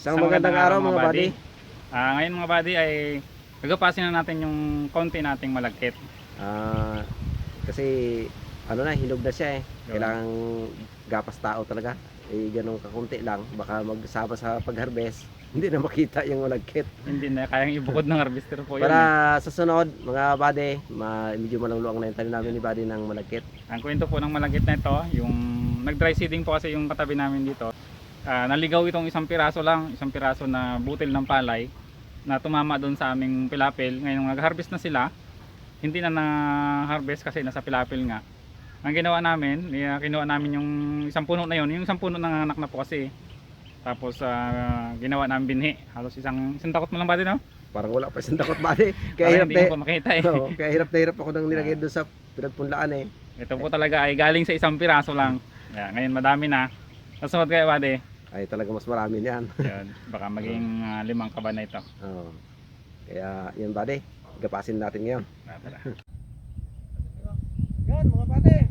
Isang magandang araw mga buddy. Ah, ngayon mga buddy ay gagapasin na natin yung konti nating malagkit. Ah, kasi ano na, hinog na siya eh. Yun. Kailangang gapas tao talaga. Eh, ganun kakunti lang. Baka magsama sa pag-harvest. Hindi na makita yung malagkit. Hindi na kayang ibukod ng harvester po yun. Para sa sunod, mga buddy, ma medyo malangluang na yung tanim namin ni buddy ng malagkit. Ang kwento po ng malagkit na ito, yung nag-dry seeding po kasi yung katabi namin dito. Ah, naligaw itong isang piraso lang, isang piraso na butil ng palay na tumama doon sa aming pilapil. Ngayon nag-harvest na sila, hindi na na-harvest kasi nasa pilapil nga. Ang ginawa namin, eh, kinuha namin yung isang puno na yun, yung isang puno nanganak na po kasi. Tapos ah, ginawa namin binhi. Halos isang, isang takot mo lang ba din, no? Parang wala pa isang takot buddy. Kaya Kaya hirap hindi po makita eh. Oo, kaya hirap na hirap ako nang nilagay doon sa pinagpunlaan eh. Ito po talaga ay galing sa isang piraso lang. Yeah, ngayon madami na. Kasunod kayo, Bade. Ay talaga mas marami niyan. Yan, baka maging ah, limang kaba na ito. Oo. Kaya yun buddy, gapasin natin ngayon. Ah, tara. Yun mga buddy.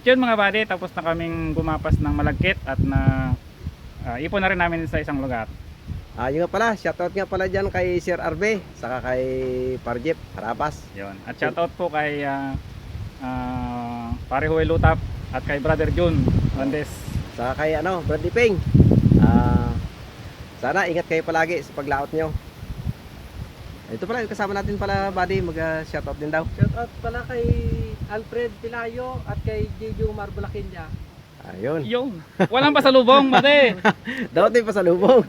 At yun mga buddy, tapos na kaming gumapas ng malagkit at na ah, ipon na rin namin sa isang lugar. Ah, yun nga pala, shoutout nga pala dyan kay Sir Arbe, saka kay Parjep, Harapas. Yun. At shoutout po kay uh, uh, Pare Huel Lutap at kay Brother Jun Landes. Saka kay ano, Bradley Ping. Ah, sana ingat kayo palagi sa paglaot nyo. Ito pala, yung kasama natin pala, buddy, mag-shoutout din daw. Shoutout pala kay Alfred Pilayo at kay Jeju Marbulakinya. Ayun. Yung walang pasalubong, buddy. Dapat din pa sa lubong.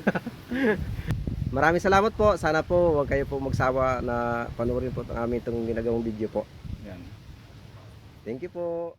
Maraming salamat po. Sana po, huwag kayo po magsawa na panoorin po ang aming itong ginagawang video po. Yan. Thank you po.